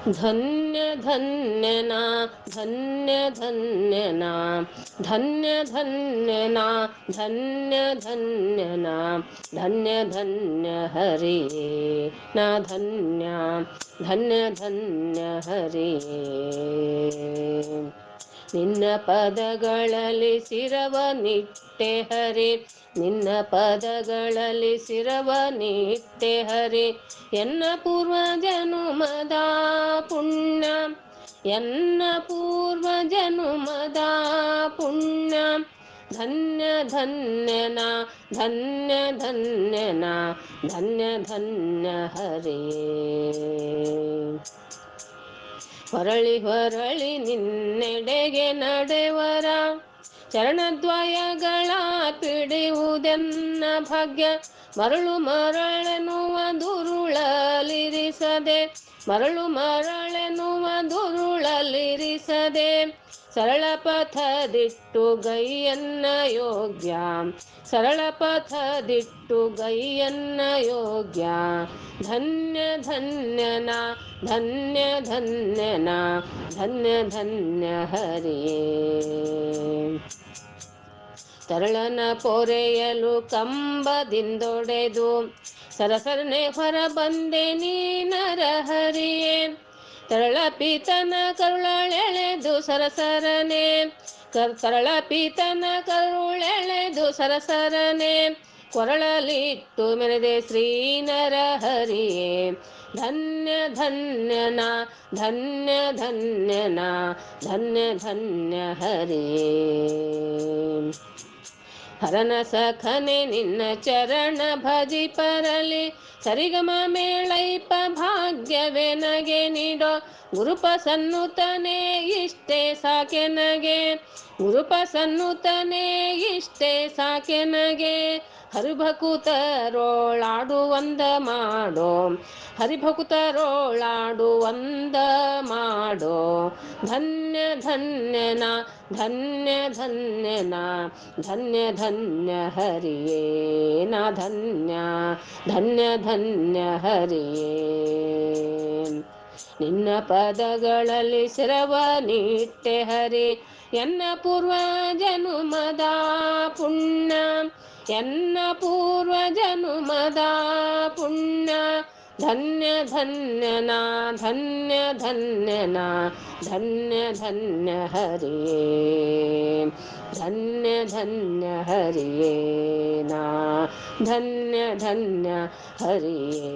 ಧನ್ಯ ಧನ್ಯನ ಧನ್ಯ ಧನ್ಯನ ಧನ್ಯ ಧನ್ಯನ ಧನ್ಯ ಧನ್ಯನ ಧನ್ಯ ಧನ್ಯ ಹರಿಯೇ ನ ಧನ್ಯ ಧನ್ಯ ಧನ್ಯ ಹರಿಯೇ ನಿನ್ನ ಪದಗಳಲ್ಲಿ ಶಿರವ ನಿಟ್ಟೆ ಹರಿ, ನಿನ್ನ ಪದಗಳಲ್ಲಿ ಶಿರವ ನಿಟ್ಟೆ ಹರಿ. ಎನ್ನ ಪೂರ್ವ ಜನುಮದ ಪುಣ್ಯ, ಎನ್ನ ಪೂರ್ವ ಜನುಮದ ಪುಣ್ಯ. ಧನ್ಯ ಧನ್ಯನ ಧನ್ಯ ಧನ್ಯನ, ಧನ್ಯ ಧನ್ಯ ಹರಿಯೇ ಹೊರಳಿ ಹೊರಳಿ ನಿನ್ನೆಡೆಗೆ ನಡೆವರ ಚರಣದ್ವಯಗಳ ಪಿಡಿಯುವುದೆನ್ನ ಭಾಗ್ಯ. ಮರಳು ಮರಳೆನ್ನುವ ದುರುಳಲಿರಿಸದೆ ಮರಳು ಮರಳೆನ್ನುವ ದುರುಳಲಿರಿಸದೆ ಸರಳ ಪಥದಿಟ್ಟು ಗೈಯನ್ನ ಯೋಗ್ಯ. ಸರಳ ಪಥದಿಟ್ಟು ಗೈಯನ್ನ ಯೋಗ್ಯ. ಧನ್ಯ ಧನ್ಯನ ಧನ್ಯ ಧನ್ಯನ, ಧನ್ಯ ಧನ್ಯ ಹರಿಯೇ ತರಳನ ಪೊರೆಯಲು ಕಂಬದಿಂದೊಡೆದು, ಸರಸರನೆ ಹೊರ ಬಂದೆ ನೀನರ ಹರಿಯೇ ತರಳ ಪೀತನ ಕರುಳೆಳೆದು ಸರಸರನೆ. ಕರ್ ಪೀತನ ಕರುಳೆಳೆದು ಸರಸರನೆ. ಕೊರಳಲಿಟ್ಟು ಮೆರೆದೆ ಶ್ರೀನರ ಹರಿಯೇ. ಧನ್ಯ ಧನ್ಯನ ಧನ್ಯ ಧನ್ಯನ ಧನ್ಯ ಧನ್ಯ ಹರಿಯೇ. ಹರನ ಸಖನೆ ನಿನ್ನ ಚರಣ ಭಜಿ ಪರಲಿ. ಸರಿಗಮ ಮೇಳೈಪ ಭಾಗ್ಯವೇ ನಗೆ ನೀಡೋ ಗುರುಪ ಸನ್ನುತನೇ ಇಷ್ಟೇ ಸಾಕೆ ನಗೆ. ಗುರುಪ ಸನ್ನುತನೇ ಇಷ್ಟೇ ಸಾಕೆ ನಗೆ. ಹರಿಭಕುತರೋಳಾಡುವಂದ ಮಾಡೋ. ಹರಿಭಕುತರೋಳಾಡುವಂದ ಮಾಡೋ. ಧನ್ಯ ಧನ್ಯನ ಧನ್ಯ ಧನ್ಯನ, ಧನ್ಯ ಧನ್ಯ ಹರಿಯೇನ ಧನ್ಯ ಧನ್ಯ ಧನ್ಯ ಹರಿಯೇ ನಿನ್ನ ಪದಗಳಲ್ಲಿ ಶ್ರವ ನೀಟ್ಟೆ ಹರಿ, ಎನ್ನ ಪೂರ್ವ ಜನುಮದ ಪುಣ್ಯ. ಎನ್ನ ಪೂರ್ವ ಜನುಮದ ಪುಣ್ಯ ಧನ್ಯ ಧನ್ಯನ ಧನ್ಯ ಧನ್ಯನ ಧನ್ಯ ಧನ್ಯ ಹರಿಯೇ ಧನ್ಯ ಧನ್ಯ ಹರಿಯೇ ನಾ ಧನ್ಯ ಧನ್ಯ ಹರಿಯೇ